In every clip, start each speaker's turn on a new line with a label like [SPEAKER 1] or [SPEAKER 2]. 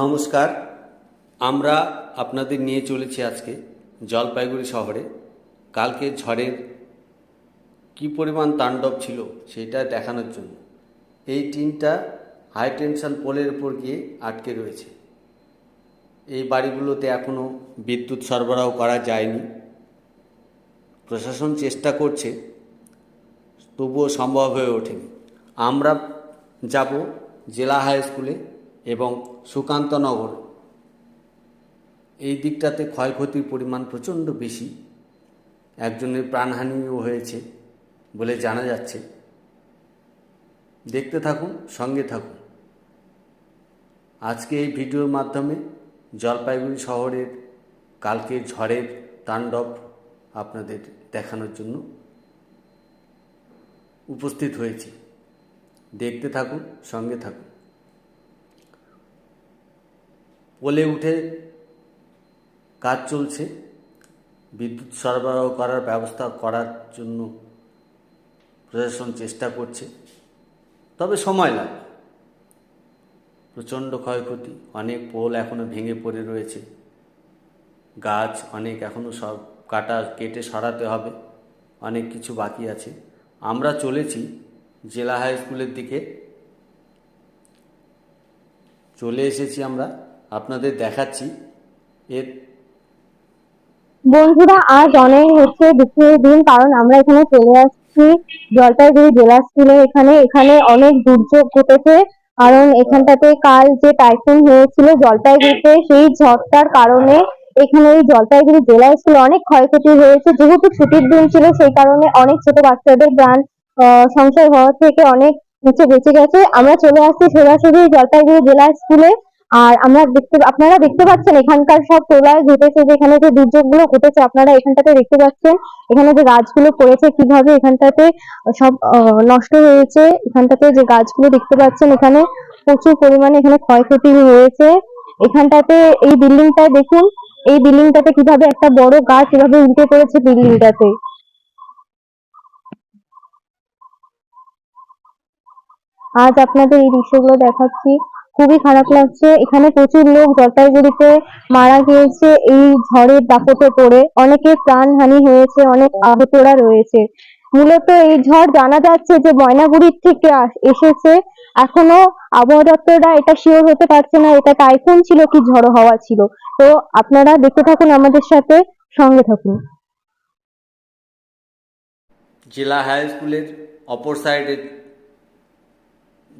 [SPEAKER 1] নমস্কার, আমরা আপনাদের নিয়ে চলেছি আজকে জলপাইগুড়ি শহরে। কালকে ঝড়ের কী পরিমাণ তাণ্ডব ছিল সেটা দেখানোর জন্য। এই টিনটা হাই টেনশন পোলের উপর গিয়ে আটকে রয়েছে। এই বাড়িগুলোতে এখনও বিদ্যুৎ সরবরাহ করা যায়নি। প্রশাসন চেষ্টা করছে, তবুও সম্ভব হয়ে ওঠেনি। আমরা যাব জেলা হাই স্কুলে এবং সুকান্তনগর এই দিকটাতে ক্ষয়ক্ষতির পরিমাণ প্রচণ্ড বেশি। একজনের প্রাণহানিও হয়েছে বলে জানা যাচ্ছে। দেখতে থাকুন, সঙ্গে থাকুন। আজকে এই ভিডিওর মাধ্যমে জলপাইগুড়ি শহরের কালকে ঝড়ের তাণ্ডব আপনাদের দেখানোর জন্য উপস্থিত হয়েছি। দেখতে থাকুন, সঙ্গে থাকুন। পোলে উঠে কাজ চলছে। বিদ্যুৎ সরবরাহ করার ব্যবস্থা করার জন্য প্রশাসন চেষ্টা করছে। তবে সময় লাগবে প্রচণ্ড ক্ষয়ক্ষতি। অনেক পোল এখনও ভেঙে পড়ে রয়েছে। গাছ অনেক এখনও সব কাটা কেটে সরাতে হবে। অনেক কিছু বাকি আছে। আমরা চলেছি জেলা হাই স্কুলের দিকে। চলে এসেছি আমরা। আপনাদের দেখাচ্ছি। এর
[SPEAKER 2] বন্ধুরা, আজ অনেক হচ্ছে দুঃখের দিন, কারণ আমরা এখানে চলে আসছি জলপাইগুড়ি জেলা স্কুলে। এখানে এখানে অনেক দুর্যোগ ঘটেছে, কারণ এখানটাতে কাল যে টাইফুন হয়েছিল জলপাইগুড়িতে, সেই ঝড়টার কারণে এখানে এই জলপাইগুড়ি জেলা স্কুলে অনেক ক্ষয়ক্ষতি হয়েছে। যেহেতু ছুটির দিন ছিল, সেই কারণে অনেক ছোট বাচ্চাদের প্রাণ সংশয় হওয়া থেকে অনেক হচ্ছে বেঁচে গেছে। আমরা চলে আসছি সোজাসুজি জলপাইগুড়ি জেলা স্কুলে। আর আমরা দেখতে, আপনারা দেখতে পাচ্ছেন এখানকার সব প্রলয় ঘটেছে, যে এখানে যে দুর্যোগগুলো ঘটেছে, আপনারা এখানটাতে দেখতে পাচ্ছেন এখানে যে গাছগুলো পড়েছে, কীভাবে এখানটাতে সব নষ্ট হয়েছে, এখানটাতে যে গাছগুলো দেখতে পাচ্ছেন এখানে প্রচুর পরিমাণে এখানে ক্ষয়ক্ষতি হয়েছে। এখানটাতে এই বিল্ডিংটা দেখুন, এই বিল্ডিংটাতে কীভাবে একটা বড় গাছ এভাবে উল্টে পড়েছে বিল্ডিংটাতে। আজ আপনাদের এই দৃশ্যগুলো দেখাচ্ছি। খুবই খারাপ লাগছে। এখানে প্রচুর লোক জলপাইগুড়িতে মারা গিয়েছে, এই ঝড়ের দাপটে পড়ে। অনেকের প্রাণহানি হয়েছে, অনেক আহতরা রয়েছে। মূলত এই ঝড় জানা যাচ্ছে যে ময়নাগুড়ির থেকে এসেছে। এখনও আবহাওয়া দপ্তররা এটা শিওর হতে পারছে না, এটা টাইফুন ছিল কি ঝড়ো হওয়া ছিল। তো আপনারা দেখতে থাকুন আমাদের সাথে, সঙ্গে থাকুন।
[SPEAKER 1] জেলা হাই স্কুলের অপর সাইডের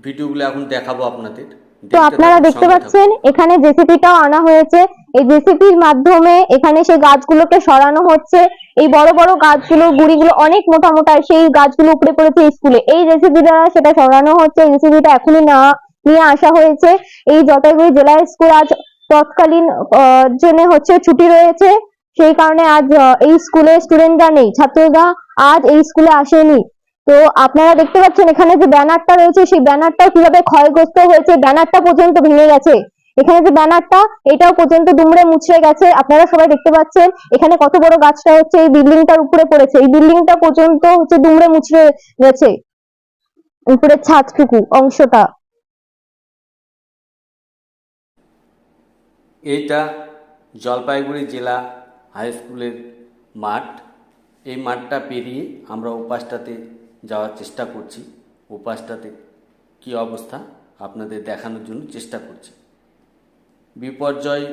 [SPEAKER 1] ভিডিওগুলো এখন দেখাবো আপনাদের।
[SPEAKER 2] তো আপনারা দেখতে পাচ্ছেন এখানে জেসিপিটাও আনা হয়েছে। এই জেসিপির মাধ্যমে এখানে সেই গাছগুলোকে সরানো হচ্ছে। এই বড় বড় গাছগুলো গুড়িগুলো অনেক মোটা মোটা সেই গাছগুলো উপরে পড়েছে স্কুলে। এই জেসিপি দ্বারা সেটা সরানো হচ্ছে জেসিপিটা এখনই না নিয়ে আসা হয়েছে। এই জলপাইগুড়ি জেলা স্কুল আজ তৎকালীন জন্য হচ্ছে ছুটি রয়েছে। সেই কারণে আজ এই স্কুলে স্টুডেন্টরা নেই ছাত্ররা আজ এই স্কুলে আসেনি। তো আপনারা দেখতে পাচ্ছেন এখানে যে ব্যানারটা রয়েছে, সেই ব্যানারটা কীভাবে ক্ষয়গ্রস্ত হয়েছে, ব্যানারটা পর্যন্ত ভেঙে গেছে। এখানে যে ব্যানারটা, এটাও পর্যন্ত দুমড়ে মুচড়ে গেছে। আপনারা সবাই দেখতে পাচ্ছেন, এখানে কত বড় গাছটা হচ্ছে, এই বিল্ডিংটার উপরে পড়েছে। এই বিল্ডিংটা পর্যন্ত হচ্ছে দুমড়ে মুচড়ে গেছে। উপরের ছাদটুকু, অংশটা।
[SPEAKER 1] এইটা জলপাইগুড়ি জেলা হাই স্কুলের মাঠ। এই মাঠটা পেরিয়ে আমরা ওপাশটাতে যাওয়ার চেষ্টা করছি ওপাশটাতে কি অবস্থা? আপনাদের দেখানোর জন্য চেষ্টা করছি। বিপর্যয়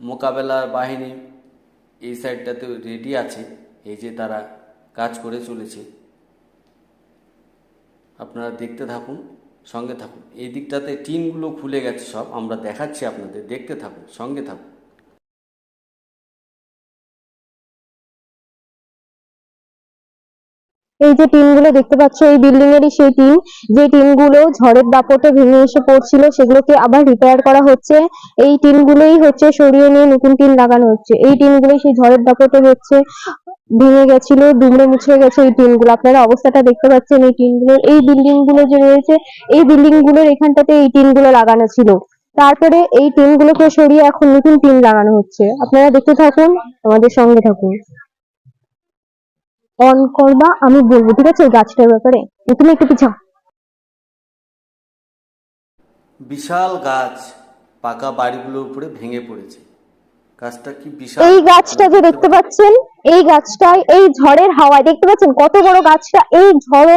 [SPEAKER 1] মোকাবেলার বাহিনী এই সাইডটাতে রেডি আছে, এই যে তারা কাজ করে চলেছে। আপনারা দেখতে থাকুন, সঙ্গে থাকুন। এই দিকটাতে টিনগুলো খুলে গেছে সব, আমরা দেখাচ্ছি আপনাদের। দেখতে থাকুন, সঙ্গে থাকুন।
[SPEAKER 2] এই যে টিনগুলো দেখতে পাচ্ছ, এই বিল্ডিং এরই সেই টিন যে টিনগুলো ঝড়ের দাপটে ভেঙে এসে পড়ছিল, সেগুলোকে আবার রিপেয়ার করা হচ্ছে। এই টিনগুলোই হচ্ছে সরিয়ে নিয়ে নতুন টিন লাগানো হচ্ছে। এই টিনগুলোই সেই ঝড়ের দাপটে হচ্ছে, ভেঙে গেছিল, দুমড়ে মুচড়ে গেছে এই টিনগুলো আপনারা অবস্থাটা দেখতে পাচ্ছেন, এই টিনগুলোর এই বিল্ডিংগুলো যে রয়েছে, এই বিল্ডিংগুলোর এখানটাতে এই টিনগুলো লাগানো ছিল। তারপরে এই টিনগুলোকে সরিয়ে এখন নতুন টিন লাগানো হচ্ছে। আপনারা দেখতে থাকুন, আমাদের সঙ্গে থাকুন। অন করবা আমি বলব ঠিক আছে এই গাছটার ব্যাপারে। তুমি একটু পিছাও।
[SPEAKER 1] বিশাল গাছ পাকা বাড়িগুলোর উপরে ভেঙে পড়েছে। গাছটা কি বিশাল
[SPEAKER 2] এই গাছটা যে দেখতে পাচ্ছেন এই গাছটায়, এই ঝড়ের হাওয়ায়, দেখতে পাচ্ছেন কত বড় গাছটা? এই ঝড়,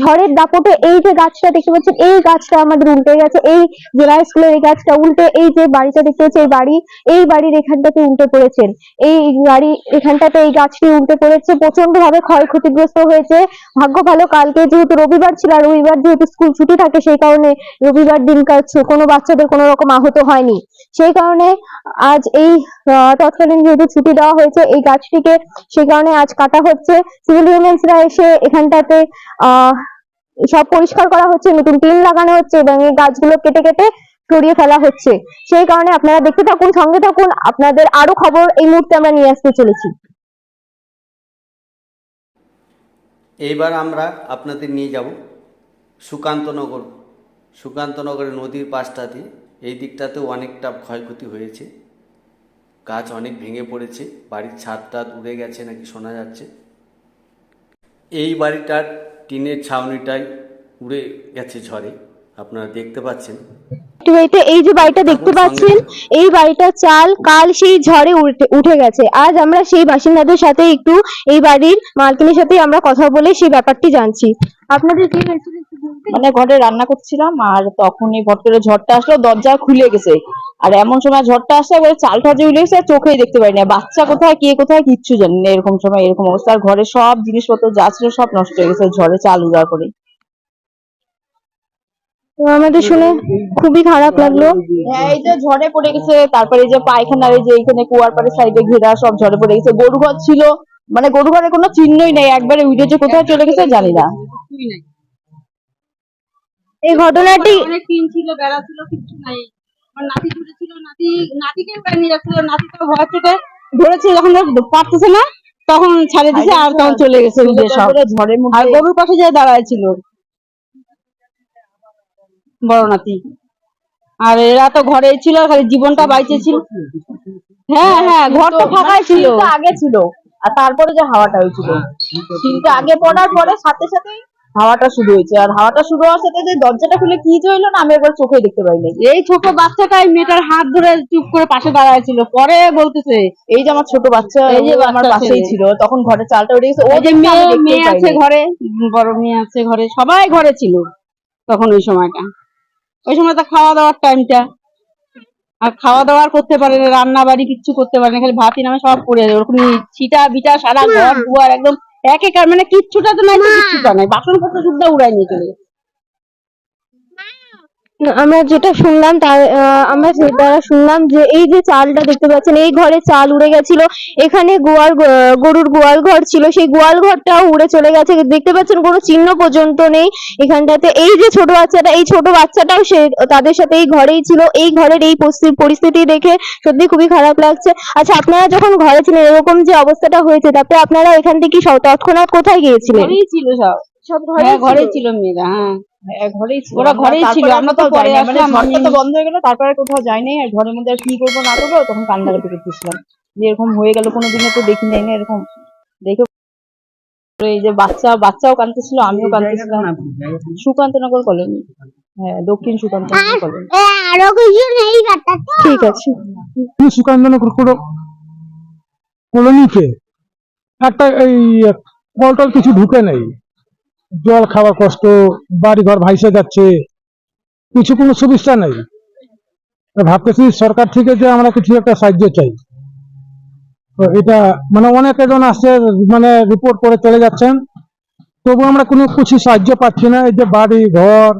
[SPEAKER 2] ঝড়ের দাপটে এই যে গাছটা দেখতে পাচ্ছেন, এই গাছটা আমাদের উল্টে গেছে। এই জেলা স্কুলের এই গাছটা উল্টে, এই যে বাড়িটা দেখতে পাচ্ছি এই বাড়ি, এই বাড়ির এখানটাতে উল্টে পড়েছেন। এই বাড়ি, এখানটাতে এই গাছটি উল্টে পড়েছে প্রচণ্ড ভাবে ক্ষয়ক্ষতিগ্রস্ত হয়েছে। ভাগ্য ভালো, কালকে যেহেতু রবিবার ছিল, আর রবিবার যেহেতু স্কুল ছুটি থাকে, সেই কারণে রবিবার দিন কোনো বাচ্চাদের কোনো রকম আহত হয়নি। সেই কারণে আজ এই তৎকালীন যেহেতু ছুটি দেওয়া হয়েছে, এই গাছটিকে সেই কারণে আজ কাটা হচ্ছে। সিভিল ডিফেন্সরা এসে এখানটাতে সব পরিষ্কার করা হচ্ছে, নতুন টিন লাগানো হচ্ছে এবং এই গাছগুলো কেটে কেটে সরিয়ে ফেলা হচ্ছে। সেই কারণে আপনারা দেখতে থাকুন, সঙ্গে থাকুন, আপনাদের আরও খবর এই মুহূর্তে আমরা নিয়ে আসতে চলেছি।
[SPEAKER 1] এইবার আমরা আপনাদের নিয়ে যাব সুকান্তনগর। সুকান্তনগরের নদীর পাশটাতে, এই দিকটাতেও অনেকটা ক্ষয়ক্ষতি হয়েছে। গাছ অনেক ভেঙে পড়েছে বাড়ির ছাদ টাদ উড়ে গেছে নাকি শোনা যাচ্ছে? এই বাড়িটার টিনের ছাউনিটাই উড়ে গেছে ঝড়ে আপনারা দেখতে পাচ্ছেন।
[SPEAKER 2] বাড়িতে এই যে বাড়িটা দেখতে পাচ্ছেন এই বাড়িটার চাল কাল সেই ঝড়ে উঠে গেছে। আজ আমরা সেই বাসিন্দাদের সাথে একটু এই বাড়ির মালকিনের সাথে আমরা কথা বলে সেই ব্যাপারটি জানছি। আপনাদের কি হয়েছিল?
[SPEAKER 3] মানে ঘরে রান্না করছিলাম আর তখনই ভট করে ঝড়টা আসলো, দরজা খুলে গেছে। আর এমন সময় ঝড়টা আসছে একবারে চালটা যে উঠে গেছে চোখেই দেখতে পাইনি। আর বাচ্চা কোথায়, কে কোথায়, কিচ্ছু জানি না, এরকম সময় এরকম অবস্থা। আর ঘরে সব জিনিসপত্র যা ছিল সব নষ্ট হয়ে গেছে, ঝড়ে চাল উড়ার পরে
[SPEAKER 2] তো আমাদের শুনে খুবই খারাপ লাগল।
[SPEAKER 3] হ্যাঁ এই যে ঝড়ে পড়ে গেছে, তারপরে এই যে পায়খানার এই যে এখানে কুয়ার পাড়ে সাইডে ঘেরা সব ঝড়ে পড়ে গেছে। গরু ঘর ছিল মানে গরু ঘরের কোনো চিহ্নই নেই। একবারে উঠে যে কোথায় চলে গেছে, জানি না।
[SPEAKER 2] এই ঘটনাটি
[SPEAKER 4] অনেক টিন ছিল বেড়া ছিল কিছু নাই। আমার নাতি ছিল নাতি নাতিকে নিয়ে যাচ্ছিল নাতি তো ভয় চোটে ধরেছে যখন পারতেছে না তখন ছাড়ে দিছে আর তখন চলে গেছে সব আর গরুর পাশে যায় দাঁড়ায় ছিল। বড় নাতি। আর এরা তো ঘরেই ছিল খালি জীবনটা বাইচে ছিল। হ্যাঁ হ্যাঁ ঘর তো ফাঁকাই ছিল।
[SPEAKER 3] আগে ছিল। আর তারপরে যে হাওয়াটা হয়েছিল। টিনটা আগে পড়ার পরে সাথে সাথে হাওয়াটা শুরু হয়েছে। আর হাওয়াটা শুরু হওয়ার সাথে যে দরজাটা খুলে কি যে হইল না আমি একবার চোখে দেখতে পাইনি
[SPEAKER 4] এই ছোট বাচ্চাটাই মেয়েটার হাত ধরে চুপ করে পাশে দাঁড়ায় ছিল। পরে বলতেছে
[SPEAKER 3] এই যে আমার ছোট বাচ্চা
[SPEAKER 4] এই যে
[SPEAKER 3] আমার পাশেই
[SPEAKER 4] ছিল।
[SPEAKER 3] তখন ঘরে চালটা উঠে গেছে। ও
[SPEAKER 4] ওই যে মেয়ে মেয়ে আছে ঘরে বড় মেয়ে আছে ঘরে সবাই ঘরে ছিল তখন ওই সময়টা। ওই সময় তো খাওয়া দাওয়ার টাইমটা আর খাওয়া দাওয়ার করতে পারে না রান্না বাড়ি কিচ্ছু করতে পারে না খালি ভাতই নামে সব পড়ে যায় ওরকম ছিটা বিটা সারা ঘর দুয়ার একদম এক একার মানে কিচ্ছুটা তো নাই কিচ্ছুটা নাই বাসনপত্র শুদ্ধ উড়াই নিয়ে চলে।
[SPEAKER 2] আমরা যেটা শুনলাম তার আহ, আমরা যে দ্বারা শুনলাম যে এই যে চালটা দেখতে পাচ্ছেন এই ঘরে চাল উড়ে গেছিল। এখানে গোয়াল গরুর গোয়াল ঘর ছিল। সেই গোয়াল ঘরটাও উড়ে চলে গেছে। দেখতে পাচ্ছেন কোনো চিহ্ন পর্যন্ত নেই এখানটাতে। এই যে ছোট বাচ্চাটা এই ছোট বাচ্চাটাও সে তাদের সাথে এই ঘরেই ছিল। এই ঘরের এই পরিস্থিতি- পরিস্থিতি দেখে সত্যি খুবই খারাপ লাগছে। আচ্ছা আপনারা যখন ঘরে ছিলেন এরকম যে অবস্থাটা হয়েছে তারপরে আপনারা এখান থেকে তৎক্ষণাৎ কোথায় গিয়েছিলেন?
[SPEAKER 4] ঘরেই ছিল সব।
[SPEAKER 2] সব
[SPEAKER 4] হ্যাঁ ঘরেই ছিল। মেয়েরা হ্যাঁ
[SPEAKER 3] হ্যাঁ,
[SPEAKER 4] ওরা ঘরেই ছিল, আমরা তো পরে
[SPEAKER 3] মানে
[SPEAKER 4] আসলাম,
[SPEAKER 3] ঝড়টা তো বন্ধ হয়ে গেল তারপরে কোথাও যাইনি আর ঘরের মধ্যে আর কি করব না করব তখন কান্নাকাটি যে এরকম হয়ে গেল কোনোদিনও তো দেখি নাই না এরকম। দেখে এই যে বাচ্চা বাচ্চাও কাঁদতেছিল আমিও কাঁদতেছিলাম। সুকান্তনগর কলোনি। হ্যাঁ দক্ষিণ সুকান্তনগর কলোনি।
[SPEAKER 2] ঠিক আছে।
[SPEAKER 5] সুকান্তনগর কলোনিতে একটা এই কল টল কিছু ঢুকে নেই? জল খাওয়ার কষ্ট বাড়ি ঘর ভাইসে যাচ্ছে, কিছু কোনো সুবিধা নেই। ভাবতেছি সরকার থেকে যে আমরা কিছু একটা সাহায্য চাই। এটা মানে অনেক জন আসছে মানে রিপোর্ট করে চলে যাচ্ছেন। তবু আমরা কোনো কিছু সাহায্য পাচ্ছি না, এই যে বাড়ি, ঘর,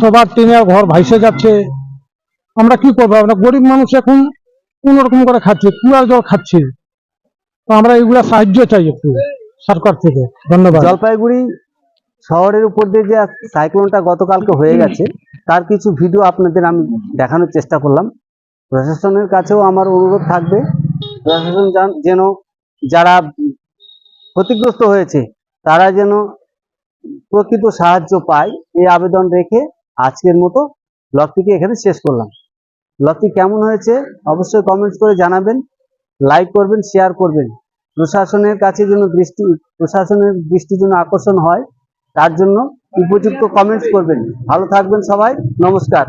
[SPEAKER 5] সবার টিনের ঘর ভাইসে যাচ্ছে। আমরা কি করব? আমরা গরিব মানুষ এখন কোন রকম করে খাচ্ছি কুয়ার জল খাচ্ছি। তো আমরা এগুলা সাহায্য চাই একটু সরকার থেকে। ধন্যবাদ।
[SPEAKER 6] জলপাইগুড়ি শহরের উপর দিয়ে যে সাইক্লোনটা গতকালকে হয়ে গেছে তার কিছু ভিডিও আপনাদের আমি দেখানোর চেষ্টা করলাম। প্রশাসনের কাছেও আমার অনুরোধ থাকবে প্রশাসন যেন যারা ক্ষতিগ্রস্ত হয়েছে তারা যেন প্রকৃত সাহায্য পায় এই আবেদন রেখে আজকের মতো ব্লগটিকে এখানে শেষ করলাম। ব্লগটি কেমন হয়েছে অবশ্যই কমেন্টস করে জানাবেন লাইক করবেন শেয়ার করবেন। প্রশাসনের কাছে যেন দৃষ্টি প্রশাসনের দৃষ্টি যেন আকর্ষণ হয় তার জন্য উপযুক্ত কমেন্টস করবেন। ভালো থাকবেন সবাই। নমস্কার।